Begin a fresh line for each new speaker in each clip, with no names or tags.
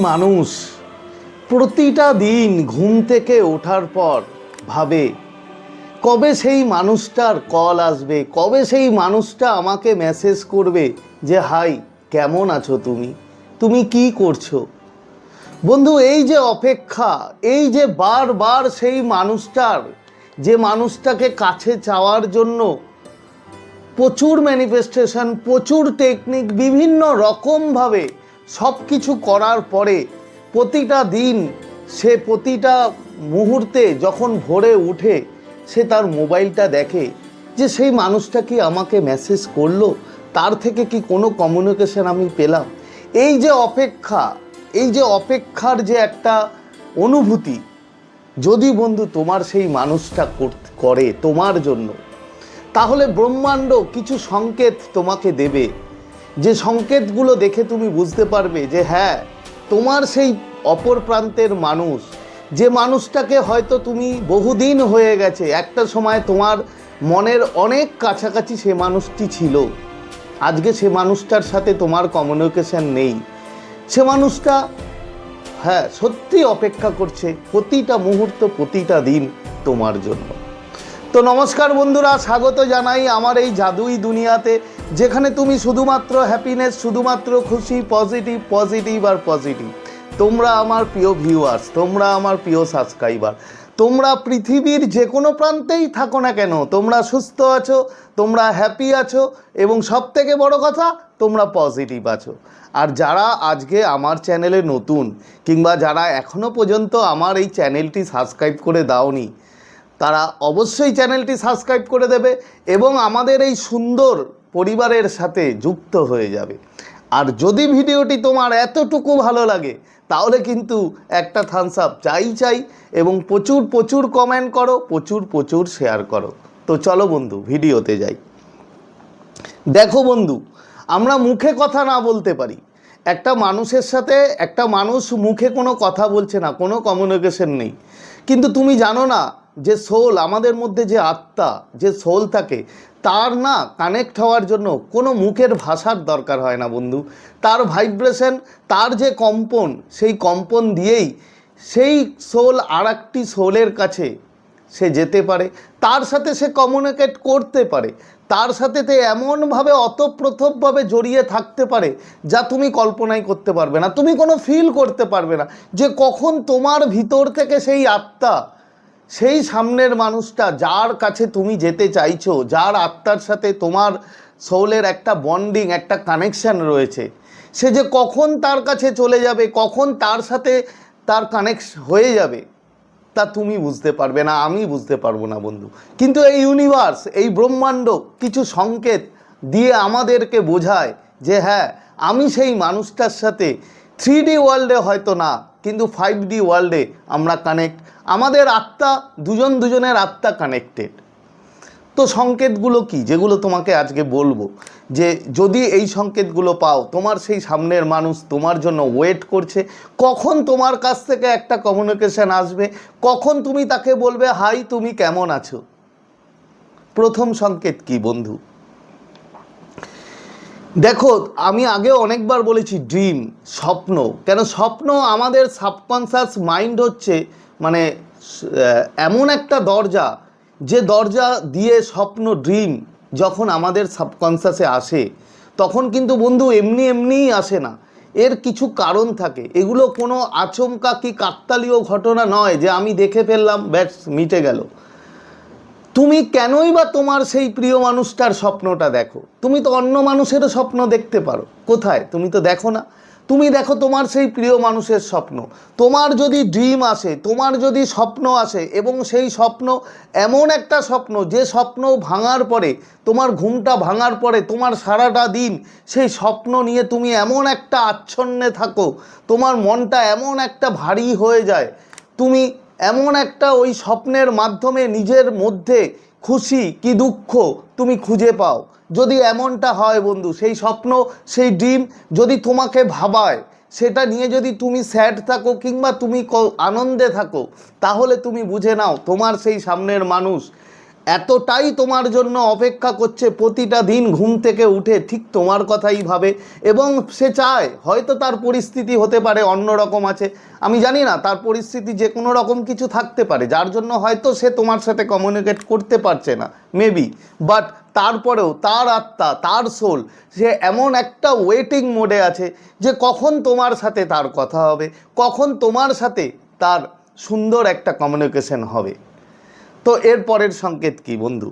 মানুষ প্রতিটা দিন ঘুম থেকে ওঠার পর ভাবে, কবে সেই মানুষটার কল আসবে? কবে সেই মানুষটা আমাকে মেসেজ করবে যে, হাই, কেমন আছো তুমি? তুমি কি করছ? বন্ধু, এই যে অপেক্ষা, এই যে বারবার সেই মানুষটার, যে মানুষটাকে কাছে চাওয়ার জন্য প্রচুর ম্যানিফেস্টেশন প্রচুর টেকনিক বিভিন্ন রকমভাবে সব কিছু করার পরে প্রতিটা দিন সে প্রতিটা মুহূর্তে যখন ভোরে উঠে সে তার মোবাইলটা দেখে যে সেই মানুষটা কি আমাকে মেসেজ করল? তার থেকে কি কোনো কমিউনিকেশন আমি পেলাম? এই যে অপেক্ষা, এই যে অপেক্ষার যে একটা অনুভূতি, যদি বন্ধু তোমার সেই মানুষটা করে তোমার জন্য, তাহলে ব্রহ্মাণ্ড কিছু সংকেত তোমাকে দেবে। যে সংকেতগুলো দেখে তুমি বুঝতে পারবে যে হ্যাঁ তোমার সেই অপর প্রান্তের মানুষ, যে মানুষটাকে হয়তো তুমি বহুদিন হয়ে গেছে, একটা সময় তোমার মনের অনেক কাছাকাছি সে মানুষটি ছিল। আজকে সে মানুষটার সাথে তোমার কমিউনিকেশন নেই। সে মানুষটা হ্যাঁ সত্যি অপেক্ষা করছে প্রতিটা মুহূর্ত, প্রতিটা দিন তোমার জন্য। তো নমস্কার বন্ধুরা, স্বাগত জানাই আমার এই জাদুই দুনিয়াতে। যেখানে তুমি শুধুমাত্র হ্যাপিনেস শুধুমাত্র খুশি পজিটিভ পজিটিভ আর পজিটিভ তোমরা আমার প্রিয় ভিউয়ার্স তোমরা আমার প্রিয় সাবস্ক্রাইবার তোমরা পৃথিবীর যে কোনো প্রান্তেই থাকো না কেন, তোমরা সুস্থ আছো, তোমরা হ্যাপি আছো এবং সব থেকে বড় কথা, তোমরা পজিটিভ আছো। আর যারা আজকে আমার চ্যানেলে নতুন কিংবা যারা এখনও পর্যন্ত আমার এই চ্যানেলটি সাবস্ক্রাইব করে দাওনি, তারা অবশ্যই চ্যানেলটি সাবস্ক্রাইব করে দেবে এবং আমাদের এই সুন্দর পরিবারের সাথে যুক্ত হয়ে যাবে। আর যদি ভিডিওটি তোমার এতটুকু ভালো লাগে, তাহলে কিন্তু একটা থামস আপ চাই চাই এবং প্রচুর প্রচুর কমেন্ট করো, প্রচুর প্রচুর শেয়ার করো। তো চলো বন্ধু, ভিডিওতে যাই। দেখো বন্ধু, আমরা মুখে কথা না বলতে পারি। একটা মানুষের সাথে একটা মানুষ মুখে কোনো কথা বলছে না, কোনো কমিউনিকেশন নেই। কিন্তু তুমি জানো না যে সোল আমাদের মধ্যে যে আত্মা, যে সোল থাকে, তার না কানেক্ট হওয়ার জন্য কোনো মুখের ভাষার দরকার হয় না বন্ধু। তার ভাইব্রেশন তার যে কম্পন, সেই কম্পন দিয়েই সেই সোল আর একটি সোলের কাছে সে যেতে পারে। তার সাথে সে কমিউনিকেট করতে পারে। তার সাথে তে এমনভাবে অতপ্রথমভাবে জড়িয়ে থাকতে পারে যা তুমি কল্পনাই করতে পারবে না। তুমি কোনো ফিল করতে পারবে না যে কখন তোমার ভিতর থেকে সেই আত্মা সেই সামনের মানুষটা যার কাছে তুমি যেতে চাইছো, যার আত্মার সাথে তোমার সোলের একটা বন্ডিং একটা কানেকশন রয়েছে, সে যে কখন তার কাছে চলে যাবে, কখন তার সাথে তার কানেক্ট হয়ে যাবে, তা তুমি বুঝতে পারবে না, আমি বুঝতে পারব না বন্ধু। কিন্তু এই ইউনিভার্স এই ব্রহ্মাণ্ড কিছু সংকেত দিয়ে আমাদেরকে বোঝায় যে হ্যাঁ আমি সেই মানুষটার সাথে থ্রি ডি ওয়ার্ল্ডে হয়তো না কিন্তু ফাইভ ডি ওয়ার্ল্ডে আমরা কানেক্ট আমাদের আত্মা দুজন দুজনের আত্মা কানেক্টেড তো সংকেতগুলো কি? যেগুলো তোমাকে আজকে বলব, যে যদি এই সংকেতগুলো পাও, তোমার সেই সামনের মানুষ তোমার জন্য ওয়েট করছে, কখন তোমার কাছ থেকে একটা কমিউনিকেশন আসবে, কখন তুমি তাকে বলবে, হাই, তুমি কেমন আছো? প্রথম সংকেত কি বন্ধু? দেখো, আমি আগে অনেকবার বলেছি ড্রিম স্বপ্ন। কেন স্বপ্ন আমাদের সাবকনসাস মাইন্ড হচ্ছে মানে এমন একটা দরজা, যে দরজা দিয়ে স্বপ্ন ড্রিম যখন আমাদের সাবকনসাসে আসে, তখন কিন্তু বন্ধু এমনি এমনিই আসে না। এর কিছু কারণ থাকে। এগুলো কোনো আচমকা কি কাকতালীয় ঘটনা নয় যে আমি দেখে ফেললাম, ব্যাস, মিটে গেল। তুমি কেনই বা তোমার সেই প্রিয় মানুষটার স্বপ্নটা দেখো? তুমি তো অন্য মানুষেরও স্বপ্ন দেখতে পারো। কোথায়? তুমি তো দেখো না। তুমি দেখো তোমার সেই প্রিয় মানুষের স্বপ্ন। তোমার যদি ড্রিম আসে, তোমার যদি স্বপ্ন আসে এবং সেই স্বপ্ন এমন একটা স্বপ্ন, যে স্বপ্ন ভাঙার পরে, তোমার ঘুমটা ভাঙার পরে, তোমার সারাটা দিন সেই স্বপ্ন নিয়ে তুমি এমন একটা আচ্ছন্নে থাকো, তোমার মনটা এমন একটা ভারী হয়ে যায়, তুমি এমন একটা ওই স্বপ্নের মাধ্যমে নিজের মধ্যে খুশি কি দুঃখ তুমি খুঁজে পাও। যদি এমনটা হয় বন্ধু, সেই স্বপ্ন, সেই ড্রিম যদি তোমাকে ভাবায়, সেটা নিয়ে যদি তুমি স্যাড থাকো কিংবা তুমি আনন্দে থাকো, তাহলে তুমি বুঝে নাও তোমার সেই সামনের মানুষ এতটাই তোমার জন্য অপেক্ষা করছে প্রতিটা দিন ঘুম থেকে উঠে ঠিক তোমার কথাই ভাবে এবং সে চায়, হয়তো তার পরিস্থিতি হতে পারে অন্য রকম আছে। আমি জানি না, তার পরিস্থিতি যে কোনো রকম কিছু থাকতে পারে, যার জন্য হয়তো সে তোমার সাথে কমিউনিকেট করতে পারছে না মেবি বাট তারপরেও তার আত্মা, তার সোল সে এমন একটা ওয়েটিং মোডে আছে যে কখন তোমার সাথে তার কথা হবে, কখন তোমার সাথে তার সুন্দর একটা কমিউনিকেশন হবে। তো এর পরের সংকেত কি, বন্ধু?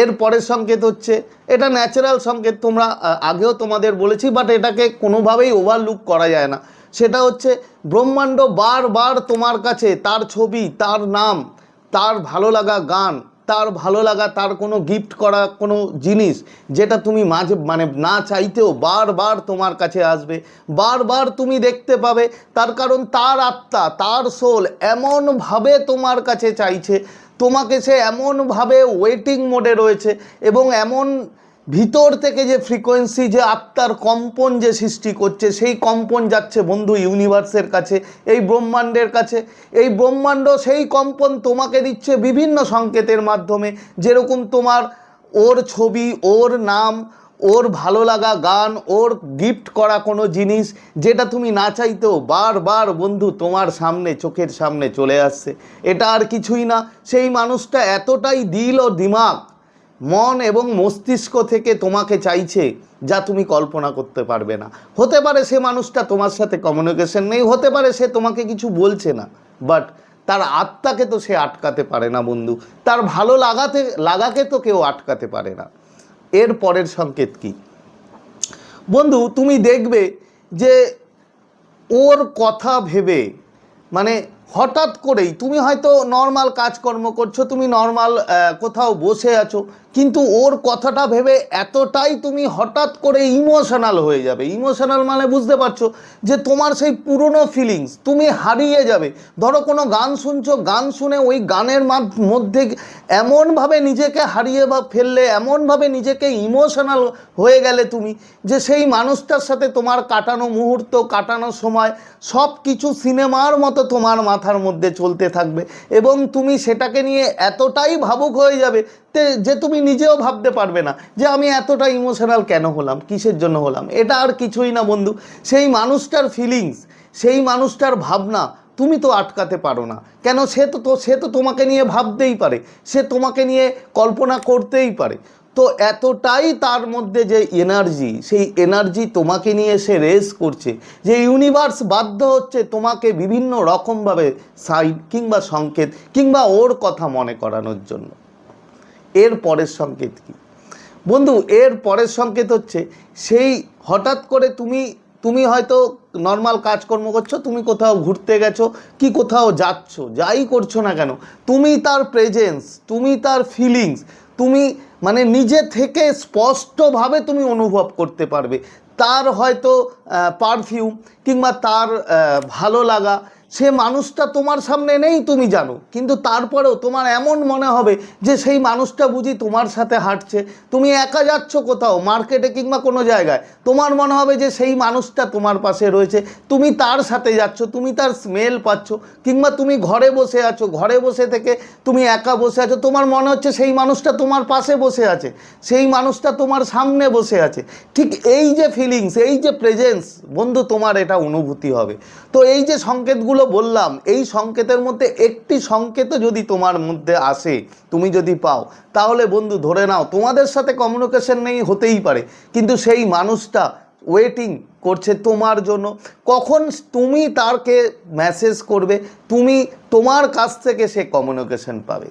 এর পরের সংকেত হচ্ছে, এটা ন্যাচারাল সংকেত, তোমরা আগেও তোমাদের বলেছি বাট এটাকে কোনোভাবেই ওভারলুক করা যায় না। সেটা হচ্ছে, ব্রহ্মাণ্ড বারবার তোমার কাছে, তার ছবি, তার নাম, তার ভালো লাগা গান তার ভালো লাগা, তার কোনো গিফট করা কোনো জিনিস যেটা তুমি মাঝে মানে না চাইতেও বারবার তোমার কাছে আসবে, বারবার তুমি দেখতে পাবে। তার কারণ তার আত্মা, তার সোল এমনভাবে তোমার কাছে চাইছে, তোমাকে সে এমনভাবে ওয়েটিং মোডে রয়েছে এবং এমন ভিতর থেকে যে ফ্রিকোয়েন্সি যে আত্মার কম্পন যে সৃষ্টি করছে, সেই কম্পন যাচ্ছে বন্ধু ইউনিভার্সের কাছে, এই ব্রহ্মাণ্ডের কাছে। এই ব্রহ্মাণ্ড সেই কম্পন তোমাকে দিচ্ছে বিভিন্ন সংকেতের মাধ্যমে। যেরকম তোমার ওর ছবি, ওর নাম, ওর ভালো লাগা গান, ওর গিফট করা কোনো জিনিস, যেটা তুমি না চাইতেও বারবার বন্ধু তোমার সামনে, চোখের সামনে চলে আসছে। এটা আর কিছুই না। সেই মানুষটা এতটাই দিল ও দিমাগ মন এবং মস্তিষ্ক থেকে তোমাকে চাইছে যা তুমি কল্পনা করতে পারবে না। হতে পারে সে মানুষটা তোমার সাথে কমিউনিকেশন নেই, হতে পারে সে তোমাকে কিছু বলছে না বাট তার আত্মাকে তো সে আটকাতে পারে না বন্ধু। তার ভালো লাগাতে, লাগাকে তো কেউ আটকাতে পারে না। এর পরের সংকেত কি? বন্ধু, তুমি দেখবে যে ওর কথা ভেবে মানে হঠাৎ করেই তুমি হয়তো নর্মাল কাজকর্ম করছ, তুমি নর্মাল কোথাও বসে আছো, কিন্তু ওর কথাটা ভেবে এতটাই তুমি হঠাৎ করে ইমোশনাল হয়ে যাবে। ইমোশনাল মানে বুঝতে পারছ যে তোমার সেই পুরনো ফিলিংস তুমি হারিয়ে যাবে। ধরো কোনো গান শুনছো, গান শুনে ওই গানের মাধ- মধ্যে এমনভাবে নিজেকে হারিয়ে বা ফেললে, এমনভাবে নিজেকে ইমোশনাল হয়ে গেলে তুমি যে সেই মানুষটার সাথে তোমার কাটানো মুহূর্ত, কাটানো সময় সব কিছু সিনেমার মতো তোমার মাথার মধ্যে চলতে থাকবে এবং তুমি সেটাকে নিয়ে এতটাই ভাবুক হয়ে যাবে যে তুমি নিজেও ভাবতে পারবে না যে আমি এতটা ইমোশনাল কেন হলাম? কিসের জন্য হলাম? এটা আর কিছুই না বন্ধু। সেই মানুষটার ফিলিংস সেই মানুষটার ভাবনা তুমি তো আটকাতে পারো না। কেন সে তো সে তো তোমাকে নিয়ে ভাবতেই পারে। সে তোমাকে নিয়ে কল্পনা করতেই পারে। তো এতটাই তার মধ্যে যে এনার্জি সেই এনার্জি তোমাকে নিয়ে সে রেস করছে, যে ইউনিভার্স বাধ্য হচ্ছে তোমাকে বিভিন্ন রকমভাবে সাইড কিংবা সংকেত কিংবা ওর কথা মনে করানোর জন্য। এর পরের সংকেত কি? বন্ধু, এর পরের সংকেত হচ্ছে সেই হঠাৎ করে তুমি তুমি হয়তো নর্মাল কাজকর্ম করছ, তুমি কোথাও ঘুরতে গেছো, কি কোথাও যাচ্ছ, যাই করছ না কেন, তুমি তার প্রেজেন্স তুমি তার ফিলিংস তুমি মানে নিজে থেকে স্পষ্টভাবে তুমি অনুভব করতে পারবে। তার হয়তো পারফিউম কিংবা তার ভালো লাগা সে মানুষটা তোমার সামনে নেই, তুমি জানো। কিন্তু তারপরেও তোমার এমন মনে হবে যে সেই মানুষটা বুঝি তোমার সাথে হাঁটছে। তুমি একা যাচ্ছ কোথাও, মার্কেটে কিংবা কোনো জায়গায়। তোমার মনে হবে যে সেই মানুষটা তোমার পাশে রয়েছে। তুমি তার সাথে যাচ্ছ, তুমি তার স্মেল পাচ্ছ, কিংবা তুমি ঘরে বসে আছো। ঘরে বসে থেকে তুমি একা বসে আছো। তোমার মনে হচ্ছে সেই মানুষটা তোমার পাশে বসে আছে। সেই মানুষটা তোমার সামনে বসে আছে। ঠিক এই যে ফিলিংস এই যে প্রেজেন্স বন্ধু, তোমার এটা অনুভূতি হবে। তো এই যে সংকেতগুলো বললাম, এই সংকেতের মধ্যে একটি সংকেত যদি তোমার মধ্যে আসে, তুমি যদি পাও, তাহলে বন্ধু ধরে নাও, তোমাদের সাথে কমিউনিকেশন নেই, হতেই পারে। কিন্তু সেই মানুষটা ওয়েটিং করছে তোমার জন্য। কখন তুমি তারকে মেসেজ করবে, তুমি তোমার কাছ থেকে সে কমিউনিকেশন পাবে।